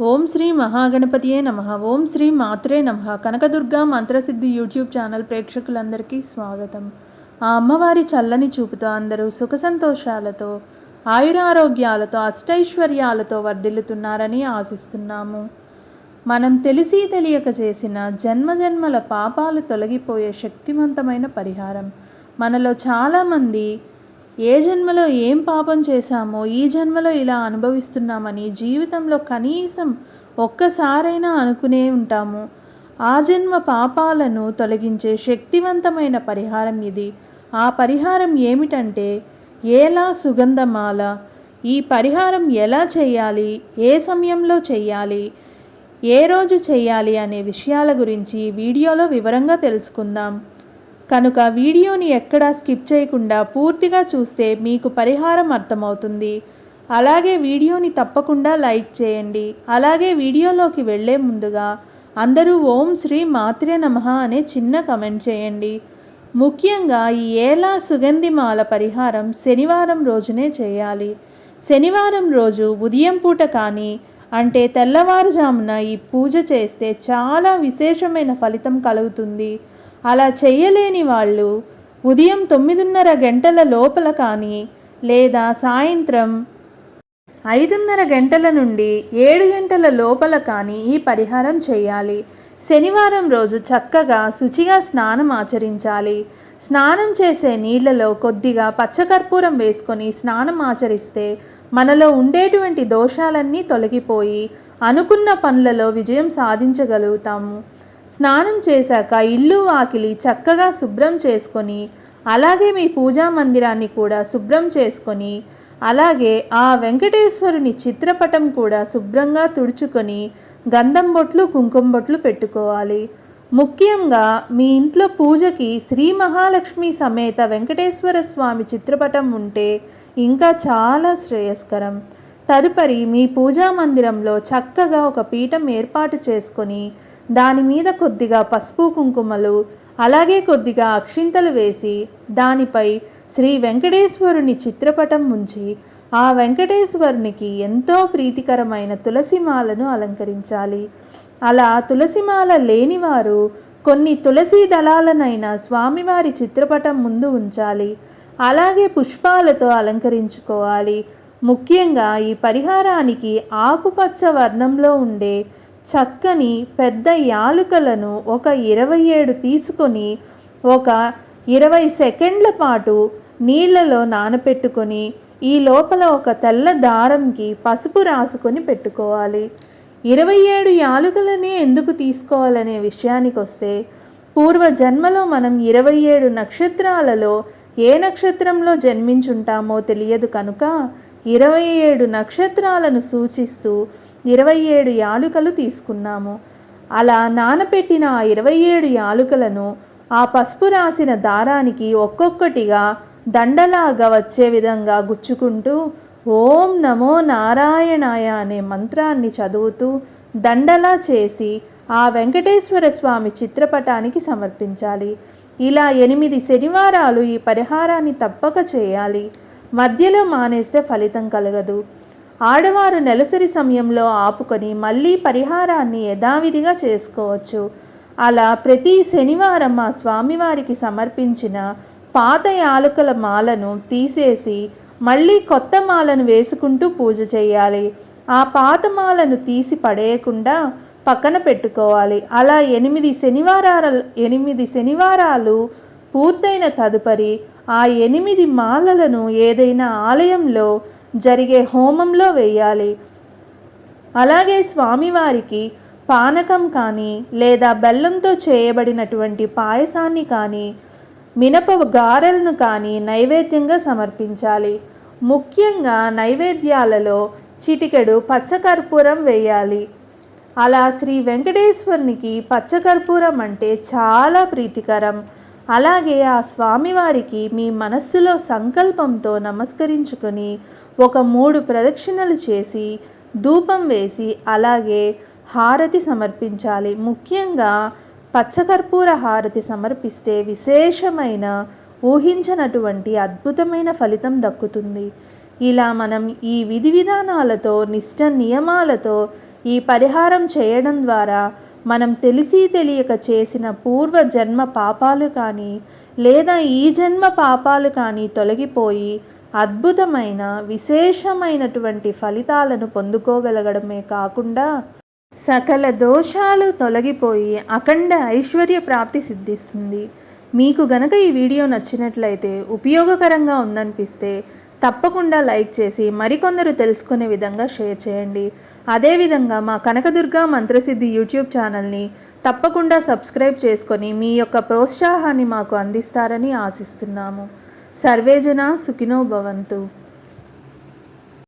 ఓం శ్రీ మహాగణపతియే నమ. ఓం శ్రీ మాత్రే నమ. Kanakadurga మంత్రసిద్ధి YouTube channel ప్రేక్షకులందరికీ స్వాగతం. ఆ అమ్మవారి చల్లని చూపుతో అందరూ సుఖ సంతోషాలతో ఆయురారోగ్యాలతో అష్టైశ్వర్యాలతో వర్ధిల్లుతున్నారని ఆశిస్తున్నాము. మనం తెలిసి తెలియక చేసిన జన్మజన్మల పాపాలు తొలగిపోయే శక్తివంతమైన పరిహారం. మనలో చాలామంది ఏ జన్మలో ఏం పాపం చేశామో ఈ జన్మలో ఇలా అనుభవిస్తున్నామని జీవితంలో కనీసం ఒక్కసారైనా అనుకునే ఉంటాము. ఆ జన్మ పాపాలను తొలగించే శక్తివంతమైన పరిహారం ఇది. ఆ పరిహారం ఏమిటంటే ఏలా సుగంధమాల ఈ పరిహారం ఎలా చేయాలి ఏ సమయంలో చేయాలి ఏ రోజు చేయాలి అనే విషయాల గురించి వీడియోలో వివరంగా తెలుసుకుందాం. కనుక వీడియోని ఎక్కడా స్కిప్ చేయకుండా పూర్తిగా చూస్తే మీకు పరిహారం అర్థమవుతుంది. అలాగే వీడియోని తప్పకుండా లైక్ చేయండి. అలాగే వీడియోలోకి వెళ్ళే ముందుగా అందరూ ఓం శ్రీ మాత్రే నమః అనే చిన్న కమెంట్ చేయండి. ముఖ్యంగా ఈ ఏలా సుగంధిమాల పరిహారం శనివారం రోజునే చేయాలి. శనివారం రోజు ఉదయం పూట కానీ అంటే తెల్లవారుజామున ఈ పూజ చేస్తే చాలా విశేషమైన ఫలితం కలుగుతుంది. అలా చేయలేని వాళ్ళు ఉదయం తొమ్మిదిన్నర గంటల లోపల కానీ లేదా సాయంత్రం ఐదున్నర గంటల నుండి ఏడు గంటల లోపల కానీ ఈ పరిహారం చేయాలి శనివారం రోజు చక్కగా శుచిగా స్నానం ఆచరించాలి. స్నానం చేసే నీళ్ళలో కొద్దిగా పచ్చకర్పూరం వేసుకొని స్నానం ఆచరిస్తే మనలో ఉండేటువంటి దోషాలన్నీ తొలగిపోయి అనుకున్న పనులలో విజయం సాధించగలుగుతాము. స్నానం చేశాక ఇల్లు వాకిలి చక్కగా శుభ్రం చేసుకొని అలాగే మీ పూజా మందిరాన్ని కూడా శుభ్రం చేసుకొని అలాగే ఆ వెంకటేశ్వరుని చిత్రపటం కూడా శుభ్రంగా తుడుచుకొని గంధం బొట్లు కుంకుమ బొట్లు పెట్టుకోవాలి. ముఖ్యంగా మీ ఇంట్లో పూజకి శ్రీ మహాలక్ష్మి సమేత వెంకటేశ్వర స్వామి చిత్రపటం ఉంటే ఇంకా చాలా శ్రేయస్కరం. తదుపరి మీ పూజా మందిరంలో చక్కగా ఒక పీఠం ఏర్పాటు చేసుకొని దాని మీద కొద్దిగా పసుపు కుంకుమలు అలాగే కొద్దిగా అక్షింతలు వేసి దానిపై శ్రీ వెంకటేశ్వరుని చిత్రపటం ఉంచి ఆ వెంకటేశ్వరునికి ఎంతో ప్రీతికరమైన తులసిమాలను అలంకరించాలి. అలా తులసిమాల లేనివారు కొన్ని తులసి దళాలనైనా స్వామివారి చిత్రపటం ముందు ఉంచాలి. అలాగే పుష్పాలతో అలంకరించుకోవాలి. ముఖ్యంగా ఈ పరిహారానికి ఆకుపచ్చ వర్ణంలో ఉండే చక్కని పెద్ద యాలుకలను ఒక ఇరవై ఏడు తీసుకొని ఒక ఇరవై సెకండ్ల పాటు నీళ్ళలో నానపెట్టుకొని ఈ లోపల ఒక తెల్ల దారంకి పసుపు రాసుకొని పెట్టుకోవాలి. ఇరవై ఏడు యాలుకలనే ఎందుకు తీసుకోవాలనే విషయానికి వస్తే పూర్వ జన్మలో మనం ఇరవై ఏడు నక్షత్రాలలో ఏ నక్షత్రంలో జన్మించుంటామో తెలియదు కనుక ఇరవై ఏడు నక్షత్రాలను సూచిస్తూ ఇరవై ఏడు యాలుకలు తీసుకున్నాము. అలా నానపెట్టిన ఆ ఇరవై ఏడు యాలుకలను ఆ పసుపు రాసిన దారానికి ఒక్కొక్కటిగా దండలాగా వచ్చే విధంగా గుచ్చుకుంటూ ఓం నమో నారాయణాయ అనే మంత్రాన్ని చదువుతూ దండలా చేసి ఆ వెంకటేశ్వర స్వామి చిత్రపటానికి సమర్పించాలి. ఇలా ఎనిమిది శనివారాలు ఈ పరిహారాన్ని తప్పక చేయాలి. మధ్యలో మానేస్తే ఫలితం కలగదు. ఆడవారు నెలసరి సమయంలో ఆపుకొని మళ్ళీ పరిహారాన్ని యథావిధిగా చేసుకోవచ్చు. అలా ప్రతి శనివారం మా స్వామివారికి సమర్పించిన పాత యాలకుల మాలను తీసేసి మళ్ళీ కొత్త మాలను వేసుకుంటూ పూజ చేయాలి. ఆ పాత మాలను తీసి పడేయకుండా పక్కన పెట్టుకోవాలి. అలా ఎనిమిది శనివారాలు ఎనిమిది శనివారాలు పూర్తయిన తదుపరి ఆ ఎనిమిది మాలలను ఏదైనా ఆలయంలో జరిగే హోమంలో వేయాలి. అలాగే స్వామివారికి పానకం కానీ లేదా బెల్లంతో చేయబడినటువంటి పాయసాన్ని కానీ మినప గారెలను కానీ నైవేద్యంగా సమర్పించాలి. ముఖ్యంగా నైవేద్యాలలో చిటికెడు పచ్చకర్పూరం వేయాలి. అలా శ్రీ వెంకటేశ్వరునికి పచ్చకర్పూరం అంటే చాలా ప్రీతికరం. అలాగే ఆ స్వామివారికి మీ మనస్సులో సంకల్పంతో నమస్కరించుకొని ఒక మూడు ప్రదక్షిణలు చేసి ధూపం వేసి అలాగే హారతి సమర్పించాలి. ముఖ్యంగా పచ్చకర్పూర హారతి సమర్పిస్తే విశేషమైన ఊహించనటువంటి అద్భుతమైన ఫలితం దక్కుతుంది. ఇలా మనం ఈ విధి విధానాలతో నిష్ట నియమాలతో ఈ పరిహారం చేయడం ద్వారా మనం తెలిసి తెలియక చేసిన పూర్వ జన్మ పాపాలు కానీ లేదా ఈ జన్మ పాపాలు కానీ తొలగిపోయి అద్భుతమైన విశేషమైనటువంటి ఫలితాలను పొందుకోగలగడమే కాకుండా సకల దోషాలు తొలగిపోయి అఖండ ఐశ్వర్య ప్రాప్తి సిద్ధిస్తుంది. మీకు గనక ఈ వీడియో నచ్చినట్లయితే ఉపయోగకరంగా ఉందనిపిస్తే తప్పకుండా లైక్ చేసి మరికొందరు తెలుసుకునే విధంగా షేర్ చేయండి. అదేవిధంగా మా కనకదుర్గ మంత్రసిద్ధి యూట్యూబ్ ఛానల్ని తప్పకుండా సబ్స్క్రైబ్ చేసుకొని మీ యొక్క ప్రోత్సాహాన్ని మాకు అందిస్తారని ఆశిస్తున్నాము. సర్వేజన సుఖినో భవంతు.